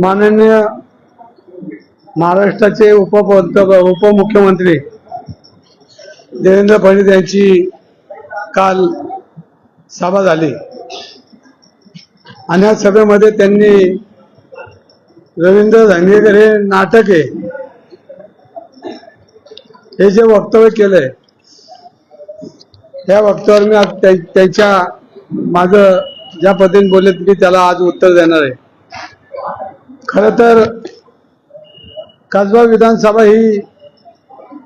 माननीय महाराष्ट्राचे उपपंत उपमुख्यमंत्री देवेंद्र फडणवीस यांची काल सभा झाली. आणि या सभेमध्ये त्यांनी रवींद्र धांगेकर हे नाटक आहे. हे जे वक्तव्य केलंय त्या वक्तव्यावर मी आज त्यांच्या माझं ज्या पद्धतीने बोलले मी त्याला आज उत्तर देणार आहे. खर तर कसबा विधानसभा ही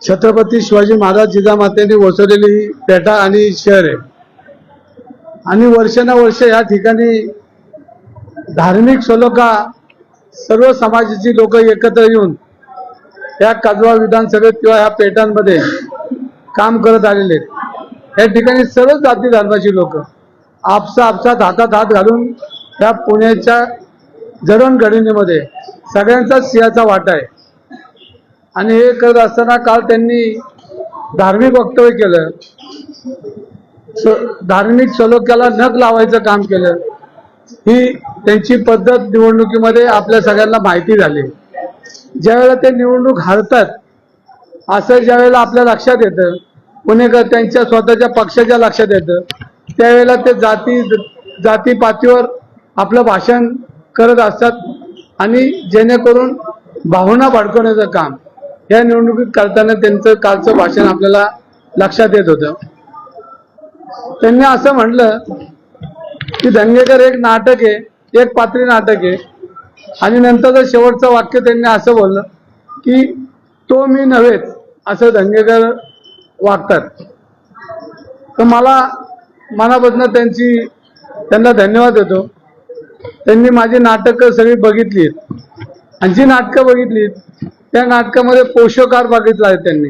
छत्रपती शिवाजी महाराज जिजामातेने वसवलेली पेटा आणि शहर आहे. आणि वर्षानुवर्ष या ठिकाणी धार्मिक सलोखा सर्व समाजाची लोक एकत्र येऊन या कसबा विधानसभेत किंवा ह्या पेटांमध्ये काम करत आलेले आहेत. या ठिकाणी सर्व जाती धर्माची लोक आपसा आपसात हातात हात घालून या पुण्याच्या जडणघडणीमध्ये सगळ्यांचाच सिंहाचा वाटा आहे. आणि हे करत असताना काल त्यांनी धार्मिक वक्तव्य केलं. स- धार्मिक सलोख्याला नख लावायचं काम केलं. ही त्यांची पद्धत निवडणुकीमध्ये आपल्या सगळ्यांना माहिती झाली. ज्यावेळेला ते निवडणूक हारतात असं ज्यावेळेला आपल्या लक्षात येतं पुणेकर त्यांच्या स्वतःच्या पक्षाच्या लक्षात येतं त्यावेळेला ते जाती जातीपातीवर आपलं भाषण करत असतात आणि जेणेकरून भावना भडकवण्याचं काम या निवडणुकीत करताना त्यांचं कालचं भाषण आपल्याला लक्षात येत होतं. त्यांनी असं म्हटलं की दंगेकर एक नाटक आहे एक पात्री नाटक आहे. आणि नंतरचं शेवटचं वाक्य त्यांनी असं बोललं की तो मी नव्हेच असं दंगेकर वागतात. तर मला मनापासून त्यांची त्यांना धन्यवाद देतो. त्यांनी माझी नाटकं सगळी बघितली आणि जी नाटकं बघितली त्या नाटकामध्ये पोषकार बघितला आहे त्यांनी.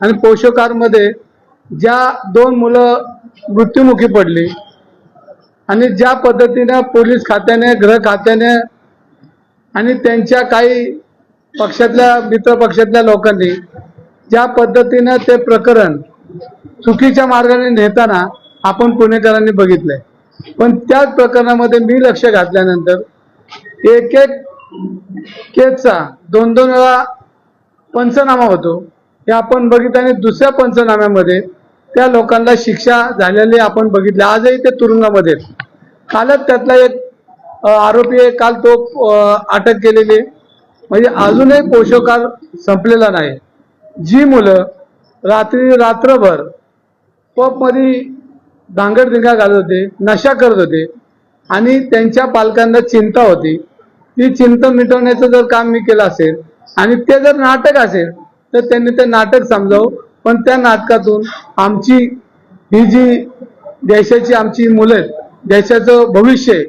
आणि पोषकारमध्ये ज्या दोन मुलं मृत्युमुखी पडली आणि ज्या पद्धतीने पोलीस खात्याने गृह खात्याने आणि त्यांच्या काही पक्षातल्या मित्र पक्षातल्या लोकांनी ज्या पद्धतीनं ते प्रकरण चुकीच्या मार्गाने नेताना आपण पुणेकरांनी बघितलंय. पण त्याच प्रकरणामध्ये मी लक्ष घातल्यानंतर एक एक केसचा दोन दोन वेळा पंचनामा होतो. हे आपण बघितलं आणि दुसऱ्या पंचनाम्यामध्ये त्या लोकांना शिक्षा झालेली आपण बघितली. आजही ते तुरुंगामध्ये कालच त्यातला एक आरोपी आहे. काल तो अटक केलेली म्हणजे अजूनही पोषकार संपलेला नाही. जी मुलं रात्री रात्रभर पबमध्ये दांगडदिंगा घालत होते नशा करत होते आणि त्यांच्या पालकांना चिंता होती. ती चिंता मिटवण्याचं जर काम मी केलं असेल आणि ते जर नाटक असेल तर त्यांनी ते नाटक समजावं. पण त्या नाटकातून आमची ही जी देशाची आमची मुलं आहेत देशाचं भविष्य आहे,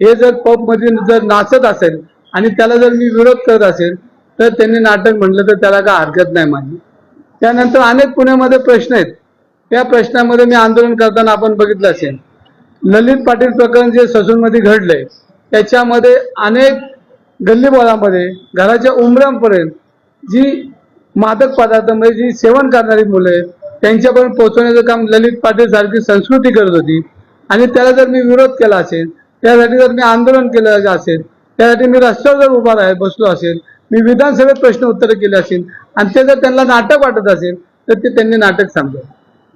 हे जर पबमध्ये जर नाचत असेल आणि त्याला जर मी विरोध करत असेल तर त्यांनी नाटक म्हटलं तर त्याला काय हरकत नाही माझी. त्यानंतर अनेक पुण्यामध्ये प्रश्न आहेत. त्या प्रश्नामध्ये मी आंदोलन करताना आपण बघितलं असेल. ललित पाटील प्रकरण जे ससूनमध्ये घडलंय त्याच्यामध्ये अनेक गल्लीबोळामध्ये घराच्या उमऱ्यांपर्यंत जी मादक पदार्थामध्ये जी सेवन करणारी मुलं आहेत त्यांच्यापर्यंत पोहोचवण्याचं काम ललित पाटील सारखी संस्कृती करत होती. आणि त्याला जर मी विरोध केला असेल त्यासाठी जर मी आंदोलन केलं असेल त्यासाठी मी रस्त्यावर जर उभा राह बसलो असेल मी विधानसभेत प्रश्न उत्तर केले असेल आणि ते जर त्यांना नाटक वाटत असेल तर ते त्यांनी नाटक सांगलं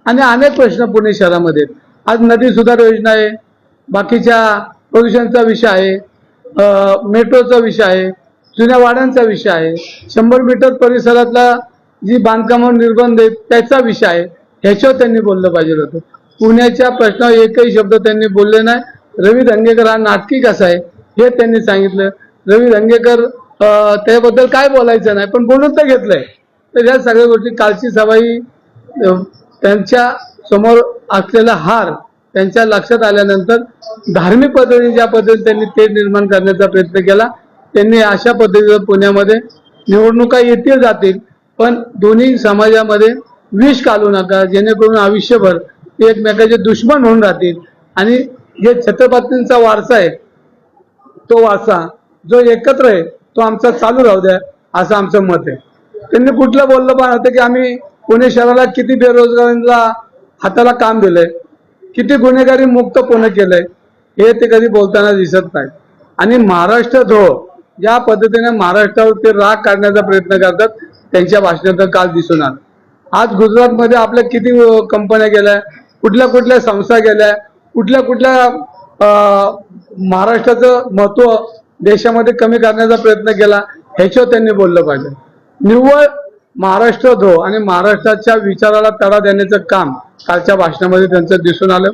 आणि अनेक प्रश्न पुणे शहरामध्ये आहेत. आज नदी सुधार योजना आहे बाकीच्या प्रदूषणचा विषय आहे मेट्रोचा विषय आहे जुन्या वाड्यांचा विषय आहे शंभर मीटर परिसरातला जी बांधकामावर निर्बंध आहेत त्याचा विषय आहे. ह्याच्यावर त्यांनी बोललं पाहिजे होतं. पुण्याच्या प्रश्नावर एकही शब्द त्यांनी बोलले नाही. रवी धंगेकर हा नाटकी कसा आहे हे त्यांनी सांगितलं. रवी धंगेकर त्याबद्दल काय बोलायचं नाही पण बोलून तर घेतलंय. तर या सगळ्या गोष्टी कालची सभा ही त्यांच्यासमोर असलेला हार त्यांच्या लक्षात आल्यानंतर धार्मिक पद्धतीने ज्या पद्धतीने त्यांनी ते निर्माण करण्याचा प्रयत्न केला त्यांनी अशा पद्धतीनं पुण्यामध्ये निवडणुका येतील जातील पण दोन्ही समाजामध्ये विष घालू नका जेणेकरून आयुष्यभर ते एकमेकाचे दुश्मन होऊन राहतील. आणि जे छत्रपतींचा वारसा आहे तो वारसा जो एकत्र आहे तो आमचा चालू राहू द्या असं आमचं मत आहे. त्यांनी कुठलं बोललं पण होतं की आम्ही पुणे शहराला किती बेरोजगारांना हाताला काम दिलंय? किती गुन्हेगारी मुक्त पुणे केलंय? हे ते कधी बोलताना दिसत नाही आणि महाराष्ट्र धो ज्या पद्धतीने महाराष्ट्रावरती राग काढण्याचा प्रयत्न करतात त्यांच्या भाषणातून काल दिसून आलं. आज गुजरातमध्ये आपल्या किती कंपन्या गेल्या कुठल्या कुठल्या संस्था गेल्या कुठल्या कुठल्या महाराष्ट्राचं महत्त्व देशामध्ये कमी करण्याचा प्रयत्न केला ह्याच्यावर त्यांनी बोललं पाहिजे. निव्वळ महाराष्ट्र धो आणि महाराष्ट्राच्या विचाराला तडा देण्याचं काम कालच्या भाषणामध्ये त्यांचं दिसून आलं.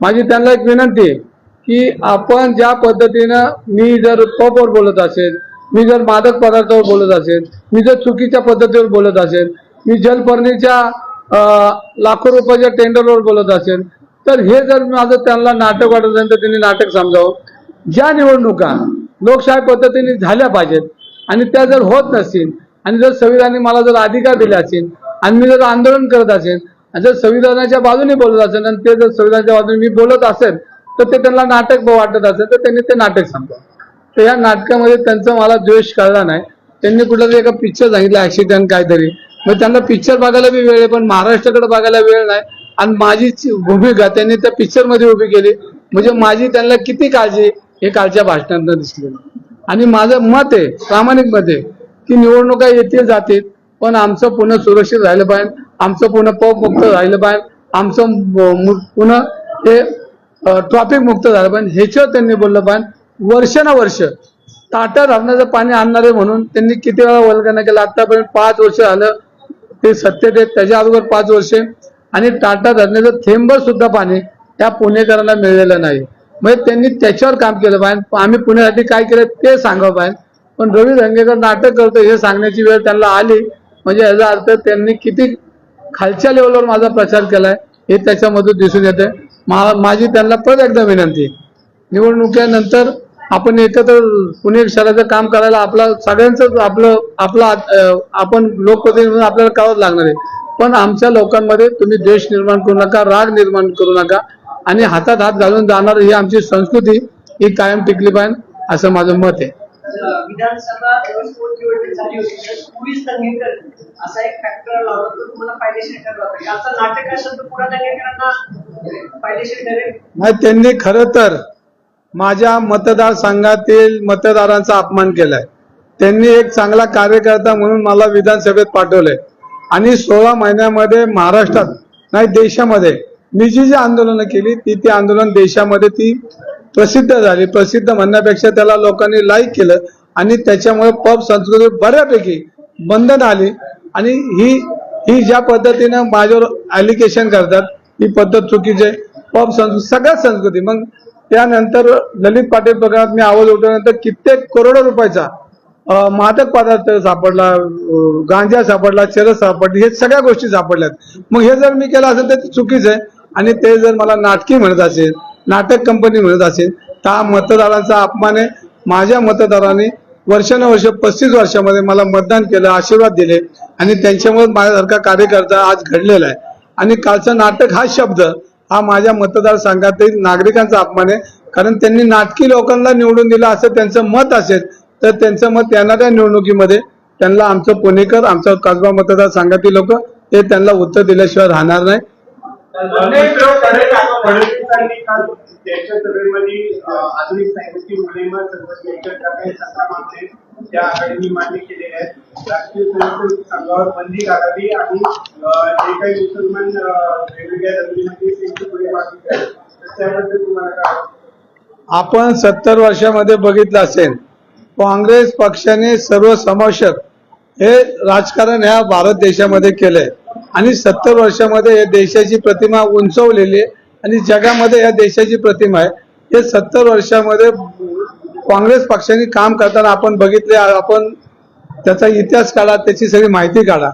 माझी त्यांना एक विनंती आहे की आपण ज्या पद्धतीनं मी जर पबवर बोलत असेल मी जर मादक पदार्थावर बोलत असेल मी जर चुकीच्या पद्धतीवर बोलत असेल मी जलपर्णीच्या लाखो रुपयाच्या टेंडरवर बोलत असेल तर हे जर माझं त्यांना नाटक वाटत असेल तर त्यांनी नाटक समजावं. ज्या निवडणुका लोकशाही पद्धतीने झाल्या पाहिजेत आणि त्या जर होत नसतील आणि जर संविधानाने मला जर अधिकार दिले असेल आणि मी जर आंदोलन करत असेल आणि जर संविधानाच्या बाजूने बोलत असेल आणि ते जर संविधानाच्या बाजूने मी बोलत असेल तर ते त्यांना नाटक वाटत असेल तर त्यांनी ते नाटक सांगतात तर या नाटकामध्ये त्यांचा मला द्वेष कळला नाही. त्यांनी कुठला तरी एका पिक्चर सांगितलं ऍक्सिडेंट काहीतरी. मग त्यांना पिक्चर बघायला बी वेळ आहे पण महाराष्ट्राकडे बघायला वेळ नाही. आणि माझी भूमिका त्यांनी त्या पिक्चरमध्ये उभी केली. म्हणजे माझी त्यांना किती काळजी हे कालच्या भाषणात दिसले आणि माझं मत आहे प्रामाणिक मत आहे की निवडणुका येतील जातील पण आमचं पुन्हा सुरक्षित राहिलं पाहिजे. आमचं पुन्हा पप मुक्त राहिलं पाहिजे. आमचं मु- पुन्हा हे ट्रॉफिक मुक्त झालं पाहिजे. ह्याच्यावर त्यांनी बोललं पाहिजे. वर्षानुवर्ष टाटा धरणाचं पाणी आणणारे म्हणून त्यांनी किती वेळा वल्गना केला? आतापर्यंत पाच वर्ष झालं. ते सत्तेत आहेत. त्याच्या अगोदर पाच वर्षे. आणि टाटा धरणाचं थेंबर सुद्धा पाणी त्या पुणेकरांना मिळलेलं नाही. म्हणजे त्यांनी त्याच्यावर काम केलं पाहिजे. आम्ही पुण्यासाठी काय केलं ते सांगावं पाहिजे. पण रवी धंगेकर नाटक करतो हे सांगण्याची वेळ त्यांना आली. म्हणजे याचा अर्थ त्यांनी किती खालच्या लेवलवर माझा प्रचार केलाय हे त्याच्यामधून दिसून येते मा- माझी त्यांना परत एकदा विनंती निवडणुकीनंतर आपण एकत्र पुणे शहराचं काम करायला आपला सगळ्यांच आपलं आपला आपण लोकप्रतिनिधी म्हणून आपल्याला करावंच लागणार आहे. पण आमच्या लोकांमध्ये तुम्ही द्वेष निर्माण करू नका राग निर्माण करू नका. आणि हातात हात घालून जाणार ही आमची संस्कृती ही कायम टिकली पाहिजे असं माझं मत आहे. विधानसभा निवडणूक झाली होती तर चोवीस दंगेकर असा एक फॅक्टर लावला तर तुम्हाला फायदेशीर ठरला पाहिजे असं नाटक असेल तर पुन्हा दंगेकरांना फायदेशीर ठरेल? नाही त्यांनी खर तर माझ्या मतदारसंघातील मतदारांचा अपमान केलाय. त्यांनी एक चांगला कार्यकर्ता म्हणून मला विधानसभेत पाठवलंय. आणि सोळा महिन्यामध्ये महाराष्ट्रात नाही देशामध्ये मी जी जी आंदोलनं केली ती ती आंदोलन देशामध्ये ती प्रसिद्ध झाली. प्रसिद्ध म्हणण्यापेक्षा त्याला लोकांनी लाईक केलं आणि त्याच्यामुळे पब संस्कृती बऱ्यापैकी बंधन आली. आणि ही ही ज्या पद्धतीनं माझ्यावर ॲलिकेशन करतात ही पद्धत चुकीची आहे. पब संस्कृती सगळ्याच संस्कृती. मग त्यानंतर ललित पाटील प्रकरणात मी आवाज उठवल्यानंतर कित्येक करोडो रुपयाचा मादक पदार्थ सापडला गांजा सापडला चरस सापडली हे सगळ्या गोष्टी सापडल्यात. मग हे जर मी केलं असेल तर चुकीचं आहे. आणि ते जर मला नाटकी म्हणत असेल नाटक कंपनी म्हणत असेल तर हा मतदारांचा अपमान आहे. माझ्या मतदारांनी वर्षानुवर्ष पस्तीस वर्षामध्ये मला मतदान केलं आशीर्वाद दिले आणि त्यांच्यामुळे माझ्यासारखा कार्यकर्ता आज घडलेला आहे. आणि कालचं नाटक हा शब्द हा माझ्या मतदारसंघातील नागरिकांचा अपमान आहे. कारण त्यांनी नाटकी लोकांना निवडून दिलं असं त्यांचं मत असेल तर त्यांचं मत येणाऱ्या निवडणुकीमध्ये त्यांना आमचं पुणेकर आमचं कसबा मतदारसंघातील लोक ते त्यांना उत्तर दिल्याशिवाय राहणार नाही. फडणवीसांनी काल त्यांच्या सभेमध्ये अं, आधुनिक साहित्य मोहिमा सर्वोच्च सत्ता मागणे त्या आघाडीने मान्य केलेल्या आहेत. राष्ट्रीय स्वयंसेवक संघावर बंदी घालावी आणि अं, जे काही मुसलमान अं, वेगवेगळ्या धर्मीमध्ये त्यांची पुढे मागणी आहे तर त्याबद्दल तुम्हाला काय वाटतं? आपण सत्तर वर्षामध्ये बघितलं असेल काँग्रेस पक्षाने सर्वसमावेशक हे राजकारण ह्या भारत देशामध्ये केलंय. आणि सत्तर वर्षामध्ये या देशाची प्रतिमा उंचवलेली आहे आणि जगामध्ये या देशाची प्रतिमा आहे. हे सत्तर वर्षामध्ये काँग्रेस पक्षाने काम करताना आपण बघितले आपण त्याचा इतिहास काढा त्याची सगळी माहिती काढा.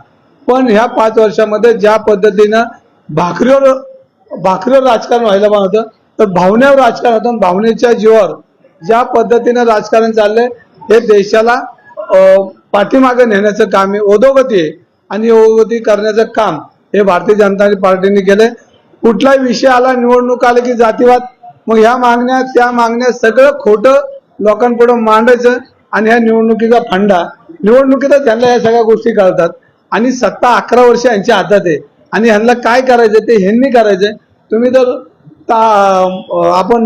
पण ह्या पाच वर्षामध्ये ज्या पद्धतीनं भाकरीवर भाकरीवर राजकारण व्हायला पाहिजे होतं तर भावनेवर राजकारण होतं भावनेच्या जीवावर ज्या पद्धतीनं राजकारण चाललंय हे देशाला पाठीमागे नेण्याचं काम आहे. ओदोगती आहे. आणि अवगती करण्याचं काम हे भारतीय जनता पार्टीने केलंय. कुठलाही विषय आला निवडणूक आली की जातीवाद मग ह्या मागण्या त्या मागण्या सगळं खोटं लोकांपुढे मांडायचं आणि ह्या निवडणुकीचा फंडा. निवडणुकीतच त्यांना या सगळ्या गोष्टी कळतात. आणि सत्ता अकरा वर्ष यांच्या हातात आहे. आणि ह्यांना काय करायचं ते ह्यांनी करायचंय. तुम्ही जर ता- आपण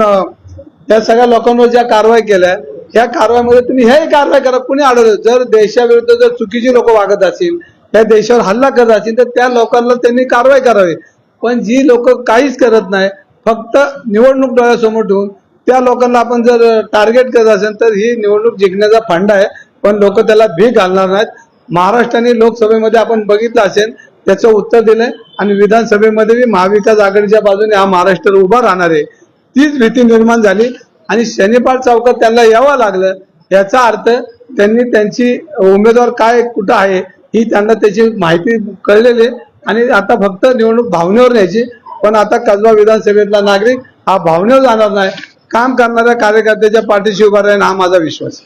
त्या सगळ्या लोकांवर ज्या कारवाई केल्या या कारवाईमध्ये तुम्ही हे कारवाई करा कुणी अडवलं जर देशाविरुद्ध जर चुकीची लोक वागत असतील त्या देशावर हल्ला करत असतील तर त्या लोकांना त्यांनी कारवाई करावी. पण जी लोक काहीच करत नाही फक्त निवडणूक डोळ्यासमोर ठेवून त्या लोकांना आपण जर टार्गेट करत असेल तर ही निवडणूक जिंकण्याचा फंड आहे. पण लोक त्याला भीक घालणार नाहीत. महाराष्ट्राने लोकसभेमध्ये आपण बघितलं असेल त्याचं उत्तर दिलंय आणि विधानसभेमध्ये बी महाविकास आघाडीच्या बाजूने हा महाराष्ट्र उभा राहणार आहे. तीच भीती निर्माण झाली आणि शनिपार चौकात त्यांना यावं लागलं. याचा अर्थ त्यांनी त्यांची उमेदवार काय कुठं आहे ही त्यांना त्याची माहिती कळलेली. आणि आता फक्त निवडणूक भावनेवर न्यायची. पण आता कसबा विधानसभेतला नागरिक हा भावनेवर जाणार नाही. काम करणाऱ्या कार्यकर्त्याच्या पाठीशी उभा राहील हा माझा विश्वास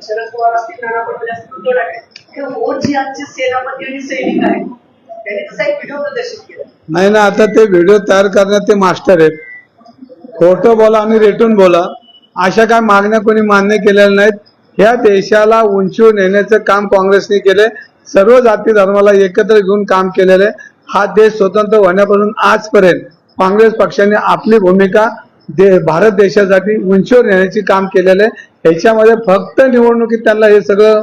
शरद पवार असतील नाना पटोले असतील उद्धव ठाकरे हे आजचे सेनापती आणि सैनिक आहेत. नाही ना आता ते व्हिडिओ तयार करण्यात ते मास्टर आहेत. खोटं बोला आणि रेटून बोला. अशा काय मागण्या कोणी मान्य केलेल्या नाहीत. या देशाला उंचीवर नेण्याचं काम काँग्रेसने केले सर्व जाती धर्माला एकत्र घेऊन काम केलेलं आहे. हा देश स्वतंत्र होण्यापासून आजपर्यंत काँग्रेस पक्षाने आपली भूमिका दे भारत देशासाठी उंचीवर नेण्याचे काम केलेलं आहे. ह्याच्यामध्ये फक्त निवडणुकीत त्यांना हे सगळं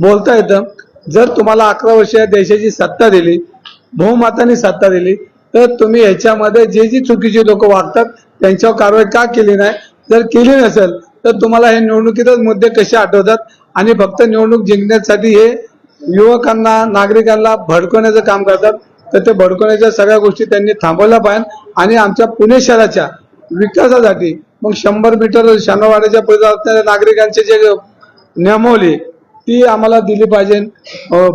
बोलता येतं. जर तुम्हाला अकरा वर्ष या देशाची सत्ता दिली बहुमताने सत्ता दिली तर तुम्ही ह्याच्यामध्ये जे जी चुकीची लोक वागतात त्यांच्यावर कारवाई का केली नाही? जर केली नसेल तर तुम्हाला हे निवडणुकीतच मुद्दे कसे आठवतात? आणि फक्त निवडणूक जिंकण्यासाठी हे युवकांना नागरिकांना भडकवण्याचं काम करतात तर ते भडकवण्याच्या सगळ्या गोष्टी त्यांनी थांबवल्या पाहिजे आणि आमच्या पुणे शहराच्या विकासासाठी मग शंभर मीटर शनवाड्याच्या परिसरात नागरिकांचे जे नियमावली ती आम्हाला दिली पाहिजे.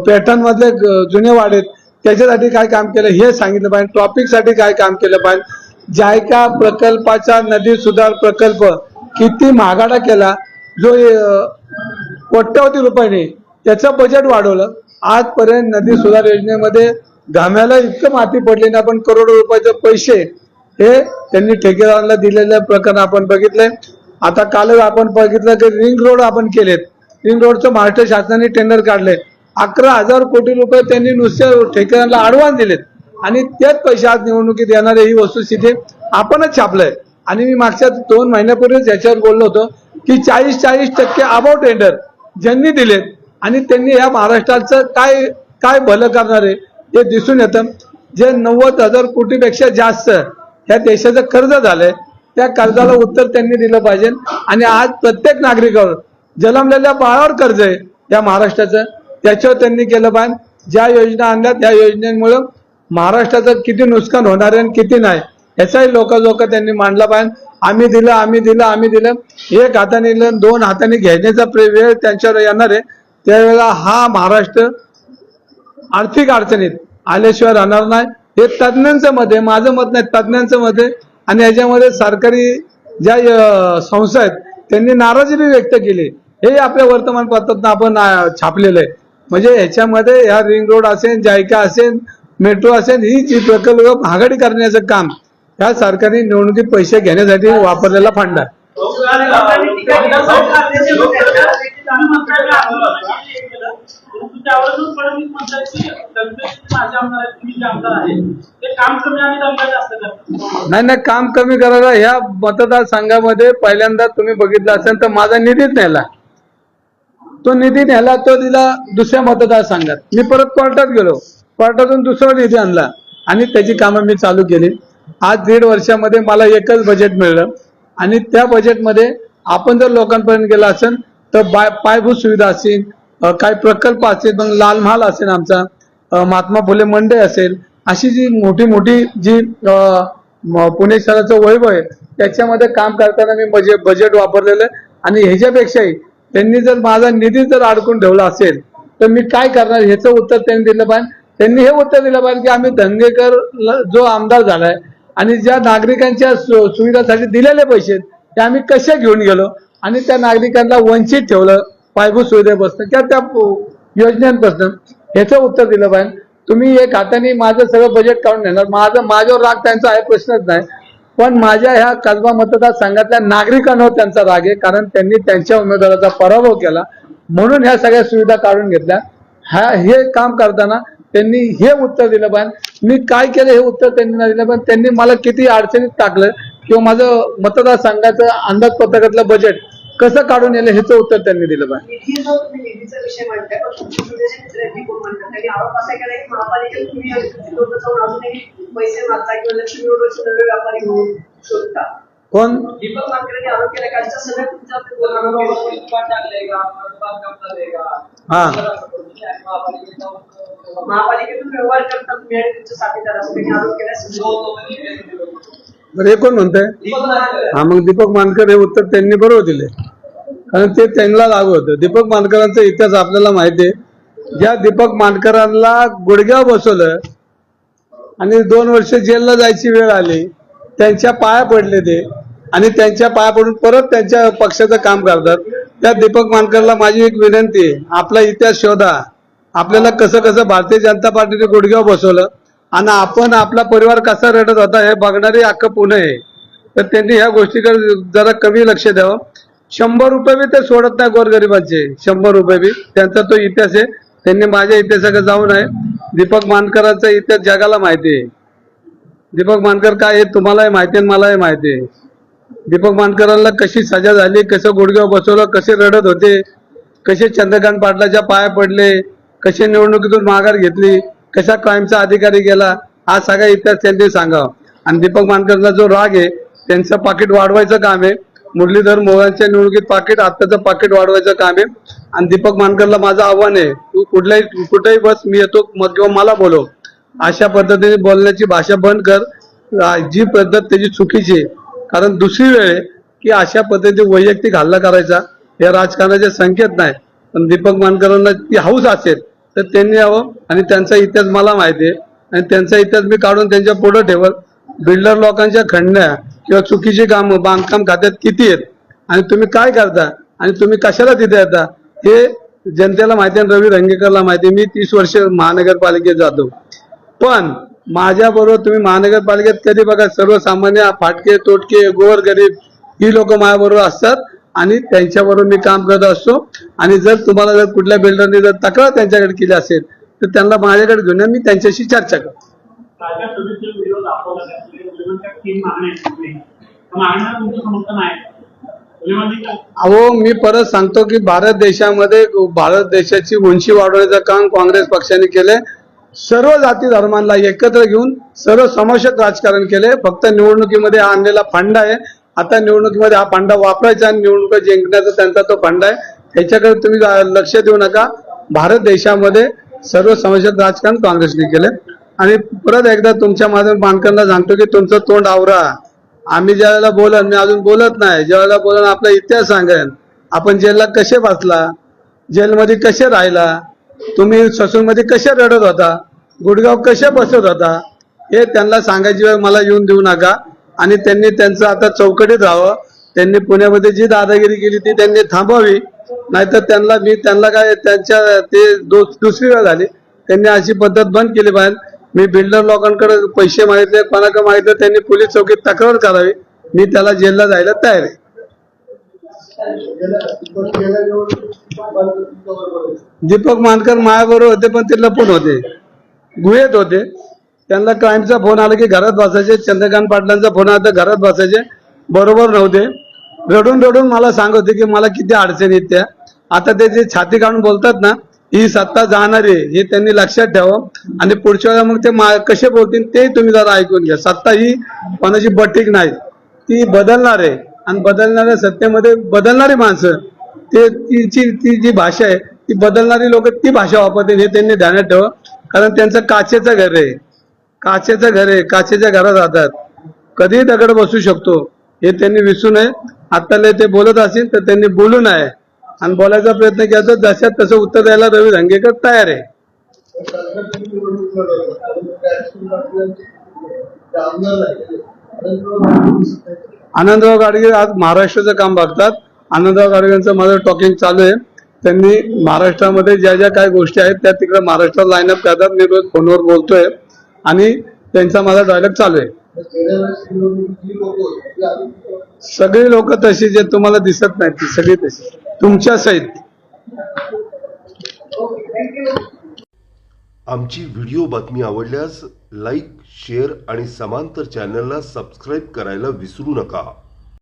पॅटर्नमधले जुने वाढेत त्याच्यासाठी काय काम केलं हे सांगितलं पाहिजे. टॉपिकसाठी काय काम केलं पाहिजे. जायका प्रकल्पाचा नदी सुधार प्रकल्प किती महागाडा केला जो कोट्यावधी रुपयाने त्याचं बजेट वाढवलं. आजपर्यंत नदी सुधार योजनेमध्ये घाम्याला इतकं माती पडली ना आपण करोडो रुपयाचे पैसे हे त्यांनी ठेकेदारांना दिलेले प्रकरण आपण बघितलंय. आता कालच आपण बघितलं की रिंग रोड आपण केलेत. रिंग रोडचं महाराष्ट्र शासनाने टेंडर काढले. अकरा हजार कोटी रुपये त्यांनी नुसत्या ठेकेदारांना आडवान दिलेत. आणि तेच पैसे आज निवडणुकीत येणारे ही वस्तुस्थिती आपणच छापलंय. आणि मी मागच्या दोन महिन्यापूर्वीच याच्यावर बोललो होतो की चाळीस चाळीस टक्के अबाव टेंडर ज्यांनी दिलेत आणि त्यांनी या महाराष्ट्राचं काय काय भलं करणार आहे हे दिसून येतं. जे नव्वद हजार कोटीपेक्षा जास्त या देशाचं कर्ज झालंय त्या कर्जाला उत्तर त्यांनी दिलं पाहिजे. आणि आज प्रत्येक नागरिकावर जन्मलेल्या बाळावर कर्ज आहे या महाराष्ट्राचं. त्याच्यावर त्यांनी केलं पाहिजे ज्या योजना आणल्या त्या योजनेमुळं महाराष्ट्राचं किती नुकसान होणार आहे आणि किती नाही याचाही लोक लोक त्यांनी मांडला पाहिजे आम्ही दिलं आम्ही दिलं आम्ही दिलं. एक हाताने दिलं दोन हाताने घेण्याचा वेळ त्यांच्यावर येणार आहे. त्यावेळेला हा महाराष्ट्र आर्थिक अडचणीत आल्याशिवाय राहणार नाही. हे तज्ज्ञांचं मत आहे माझं मत नाही तज्ज्ञांचं मत आहे. आणि याच्यामध्ये सरकारी ज्या संस्था आहेत त्यांनी नाराजी व्यक्त केली. हे आपल्या वर्तमानपत्रात आपण छापलेलं आहे. म्हणजे ह्याच्यामध्ये ह्या रिंग रोड असेल जायका असेल मेट्रो असेल ही जी प्रकल्प महागडी करण्याचं काम ह्या सरकारने निवडणुकीत पैसे घेण्यासाठी वापरलेला फंड आहे. नाही नाही काम कमी करायला ह्या मतदारसंघामध्ये पहिल्यांदा तुम्ही बघितलं असेल तर माझा निधीच नेला. तो निधी नेला तो दिला दुसऱ्या मतदारसंघात मी परत कोर्टात गेलो. कोर्टातून दुसरा निधी आणला. आणि त्याची कामं मी चालू केली. आज दीड वर्षामध्ये मला एकच बजेट मिळलं. आणि त्या बजेटमध्ये आपण जर लोकांपर्यंत गेला असेल तर बाय पायाभूत सुविधा असतील काही प्रकल्प असतील मग लाल महाल असेल आमचा महात्मा फुले मंडई असेल अशी जी मोठी मोठी जी म- पुणे शहराचं वैभव आहे त्याच्यामध्ये काम करताना मी बजेट बजेट वापरलेलं आहे. आणि ह्याच्यापेक्षाही त्यांनी जर माझा निधी जर अडकून ठेवला असेल तर मी काय करणार? ह्याचं उत्तर त्यांनी दिलं पाहिजे. त्यांनी हे उत्तर दिलं पाहिजे की आम्ही धंगेकर जो आमदार झालाय आणि ज्या नागरिकांच्या सु- सुविधासाठी दिलेले पैसे आहेत, ते आम्ही कसे घेऊन गेलो? आणि त्या नागरिकांना वंचित ठेवलं पायाभूत सुविधेपासून किंवा त्या योजनांपासून ह्याचं उत्तर दिलं पाहिजे. तुम्ही एक हाताने माझं सगळं बजेट काढून घेणार. माझं माझ्यावर राग त्यांचा आहे प्रश्नच नाही. पण माझ्या ह्या कसबा मतदारसंघातल्या नागरिकांवर त्यांचा राग आहे कारण त्यांनी त्यांच्या उमेदवाराचा पराभव केला. म्हणून ह्या सगळ्या सुविधा काढून घेतल्या. ह्या हे काम करताना त्यांनी हे उत्तर दिलं पाहिजे मी काय केलं हे उत्तर त्यांनी नाही दिलं पण त्यांनी मला किती अडचणीत टाकलं किंवा माझं मतदारसंघाचं अंदाजपत्रकातलं बजेट कसं काढून येईल ह्याचं उत्तर त्यांनी दिलं पाहिजे कोण दीपक मानकरांनी आरोप केला का? सगळ्या तुमच्या हा. महापालिकेतून व्यवहार करतात तुम्ही आणि तुमचे साथीदार असं त्यांनी आरोप केला बरं हे कोण म्हणतंय? हा मग दीपक मानकर हे उत्तर त्यांनी बरोबर दिले कारण ते त्यांना लागू होतं. दीपक मानकरांचा इतिहास आपल्याला माहिती आहे. ज्या दीपक मानकरांना गुडघ्यावर बसवलं आणि दोन वर्ष जेलला जायची वेळ आली त्यांच्या पाया पडले ते आणि त्यांच्या पाया पडून परत त्यांच्या पक्षाचं काम करतात. त्या दीपक मानकरला माझी एक विनंती आहे. आपला इतिहास शोधा. आपल्याला कसं कसं भारतीय जनता पार्टीने गुडघ्यावर बसवलं आणि आपण आपला परिवार कसा रडत होता हे बघणारे अख्खं पुणे आहे. तर त्यांनी ह्या गोष्टीकडे जरा कमी लक्ष द्यावं. शंभर रुपये बी ते सोडत नाही गोरगरिबांचे. शंभर रुपये बी. त्यांचा तो इतिहास आहे. त्यांनी माझ्या इतिहासाकडे जाऊ नये दीपक मानकरांचा इतिहास जगाला माहिती आहे. दीपक मानकर काय आहे? तुम्हालाही माहिती आहे आणि मलाही माहिती आहे. दीपक मानकरांना कशी सजा झाली कसं गुडघ्यावर बसवलं कसे रडत होते कसे चंद्रकांत पाटलाच्या पाया पडले कसे निवडणुकीतून माघार घेतली कशा क्राईमचा अधिकारी गेला हा सगळा इतिहास त्यांनी सांगावा. आणि दीपक मानकरचा जो राग आहे त्यांचं पाकिट वाढवायचं काम आहे. मुरलीधर मोहनच्या निवडणुकीत पाकिट आत्ताचं पाकिट वाढवायचं काम आहे. आणि दीपक मानकरला माझं आव्हान आहे तू कुठल्याही कुठेही बस मी येतो मग किंवा मला बोलव. अशा पद्धतीने बोलण्याची भाषा बंद कर. जी पद्धत त्याची चुकीची आहे. कारण दुसरी वेळ आहे की अशा पद्धतीने वैयक्तिक हल्ला करायचा हे राजकारणाचे संकेत नाही. पण दीपक मानकरांना ती हौस असेल. तर त्यांनी यावं. आणि त्यांचा इतिहास मला माहिती आहे. आणि त्यांचा इतिहास मी काढून त्यांच्या पुढे ठेवल. बिल्डर लोकांच्या खंडण्या किंवा चुकीची कामं बांधकाम खात्यात किती आहेत? आणि तुम्ही काय करता? आणि तुम्ही कशाला तिथे येता? हे जनतेला माहिती आहे आणि रवी रंगेकरला माहिती आहे. मी तीस वर्ष महानगरपालिकेत जातो. पण माझ्याबरोबर तुम्ही महानगरपालिकेत कधी बघा सर्वसामान्य फाटके तोटके गोर गरीब ही लोक माझ्याबरोबर असतात. आणि त्यांच्याबरोबर मी काम करत असतो. आणि जर तुम्हाला जर कुठल्या बिल्डरने जर तक्रार त्यांच्याकडे केली असेल तर त्यांना माझ्याकडे घेऊन मी त्यांच्याशी चर्चा करतो. काय अहो मी परत सांगतो की भारत देशामध्ये भारत देशाची उंची वाढवण्याचं काम काँग्रेस पक्षाने केलंय. सर्व जाती धर्मांना एकत्र घेऊन सर्व समावेशक राजकारण केले फक्त निवडणुकीमध्ये हा आणलेला फंड आहे. आता निवडणुकीमध्ये हा फंडा वापरायचा आणि निवडणूक जिंकण्याचा त्यांचा तो फंडा आहे. त्याच्याकडे तुम्ही जा- लक्ष देऊ नका. भारत देशामध्ये सर्व समस्यात राजकारण काँग्रेसने केले. आणि परत एकदा तुमच्या माझ्या मानकांना सांगतो की तुमचं तोंड आवरा. आम्ही ज्यावेळेला बोलन मी अजून बोलत नाही. ज्यावेळेला बोलन आपला इतिहास सांगेन. आपण जेलला कसे बसला जेलमध्ये कसे राहिला? तुम्ही ससूनमध्ये कसे रडत होता? गुडगाव कसे बसत होता? हे त्यांना सांगायची वेळ मला येऊन देऊ नका. आणि त्यांनी त्यांचं आता चौकटीत राहावं. त्यांनी पुण्यामध्ये जी दादागिरी केली ती त्यांनी थांबवावी. नाहीतर त्यांना मी त्यांना काय त्यांच्या ते दुसरी वेळ झाली. त्यांनी अशी पद्धत बंद केली पाहिजे मी बिल्डर लोकांकडे पैसे मागितले कोणाकडे मागितले त्यांनी पोलीस चौकीत तक्रार करावी. मी त्याला जेलला जायला तयार आहे. दीपक मानकर मायाबरोबर होते पण ते लपून होते. गुहेत होते. त्यांना क्राईमचा फोन आला की घरात बसायचे. चंद्रकांत पाटलांचा फोन आला तर घरात बसायचे. बरोबर नव्हते. रडून रडून मला सांगत होते की मला किती अडचणी येत त्या. आता ते जे छाती काढून बोलतात ना ही सत्ता जाणार आहे हे त्यांनी लक्षात ठेवा. आणि पुढच्या वेळेला मग ते मा- कसे बोलतील ते तुम्ही जरा ऐकून घ्या. सत्ता ही कोणाची बटीक नाही. ती बदलणार आहे. आणि बदलणाऱ्या सत्तेमध्ये बदलणारी माणसं ते तिची ती जी भाषा आहे ती बदलणारी लोक ती भाषा वापरतील हे त्यांनी ध्यानात ठेवा. कारण त्यांचं काचेचं घर आहे. काचेचं घर आहे काचेच्या घरात राहतात. कधीही दगड बसू शकतो. हे त्यांनी विसरू नये आताले ते बोलत असेल तर त्यांनी बोलू नये आणि बोलायचा प्रयत्न केला तर जशात तसं उत्तर द्यायला रवी धंगेकर तयार आहे. आनंदराव गाडगे आज महाराष्ट्राचं काम बघतात. आनंदराव गाडगेंचं माझं टॉकिंग चालू आहे. त्यांनी महाराष्ट्रामध्ये ज्या ज्या काही गोष्टी आहेत त्या तिकडे महाराष्ट्रात लाईनअप करतात. मी रोज फोनवर बोलतोय. आणि त्यांचा माझा डायलॉग चालू आहे. सगळी लोक तशी जे तुम्हाला दिसत नाहीत ती सगळी तशी. तुमच्या सहित. आमची व्हिडिओ बातमी आवडल्यास लाईक शेअर आणि समांतर चॅनलला सबस्क्राईब करायला विसरू नका.